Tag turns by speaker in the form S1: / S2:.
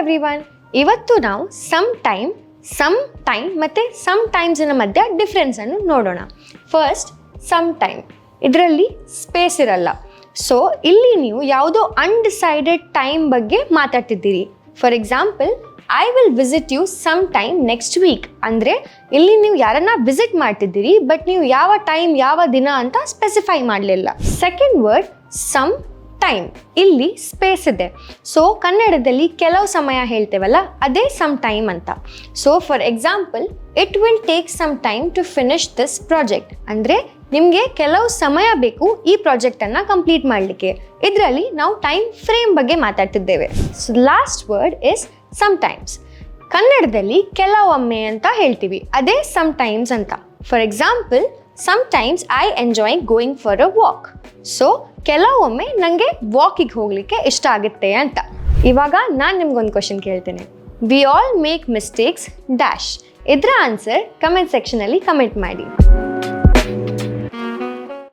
S1: Every ಇವತ್ತು ನಾವು sometime some time ಮತ್ತು ಸಮ್ ಟೈಮ್ಸಿನ ಮಧ್ಯೆ ಡಿಫ್ರೆನ್ಸನ್ನು ನೋಡೋಣ. ಫಸ್ಟ್ ಸಮ್ ಟೈಮ್ ಇದರಲ್ಲಿ ಸ್ಪೇಸ್ ಇರಲ್ಲ. ಸೊ ಇಲ್ಲಿ ನೀವು ಯಾವುದೋ ಅನ್ಡಿಸೈಡೆಡ್ ಟೈಮ್ ಬಗ್ಗೆ ಮಾತಾಡ್ತಿದ್ದೀರಿ. For example I will visit you sometime next week ಅಂದರೆ, ಇಲ್ಲಿ ನೀವು ಯಾರನ್ನ ವಿಸಿಟ್ ಮಾಡ್ತಿದ್ದೀರಿ ಬಟ್ ನೀವು ಯಾವ ಟೈಮ್ ಯಾವ ದಿನ ಅಂತ ಸ್ಪೆಸಿಫೈ ಮಾಡಲಿಲ್ಲ. ಸೆಕೆಂಡ್ ವರ್ಡ್ ಸಮ್ ಟೈಮ್, ಇಲ್ಲಿ ಸ್ಪೇಸ್ ಇದೆ. ಸೊ ಕನ್ನಡದಲ್ಲಿ ಕೆಲವು ಸಮಯ ಹೇಳ್ತೇವಲ್ಲ, ಅದೇ ಸಮ್ ಟೈಮ್ ಅಂತ. So for example it will take some time to finish this project ಅಂದರೆ, ನಿಮಗೆ ಕೆಲವು ಸಮಯ ಬೇಕು ಈ ಪ್ರಾಜೆಕ್ಟನ್ನು ಕಂಪ್ಲೀಟ್ ಮಾಡಲಿಕ್ಕೆ. ಇದರಲ್ಲಿ ನಾವು ಟೈಮ್ ಫ್ರೇಮ್ ಬಗ್ಗೆ ಮಾತಾಡ್ತಿದ್ದೇವೆ. So last word is sometimes ಕನ್ನಡದಲ್ಲಿ ಕೆಲವೊಮ್ಮೆ ಅಂತ ಹೇಳ್ತೀವಿ, ಅದೇ ಸಮ್ ಟೈಮ್ಸ್ ಅಂತ. For example sometimes I enjoy going for a walk so ಕೆಲವೊಮ್ಮೆ ನನಗೆ ವಾಕಿಗೆ ಹೋಗಲಿಕ್ಕೆ ಇಷ್ಟ ಆಗುತ್ತೆ ಅಂತ. ಇವಾಗ ನಾನು ನಿಮ್ಗೊಂದು ಕ್ವಶನ್ ಕೇಳ್ತೇನೆ. We all make mistakes dash ಇದರ ಆನ್ಸರ್ ಕಮೆಂಟ್ ಸೆಕ್ಷನಲ್ಲಿ ಕಮೆಂಟ್ ಮಾಡಿ.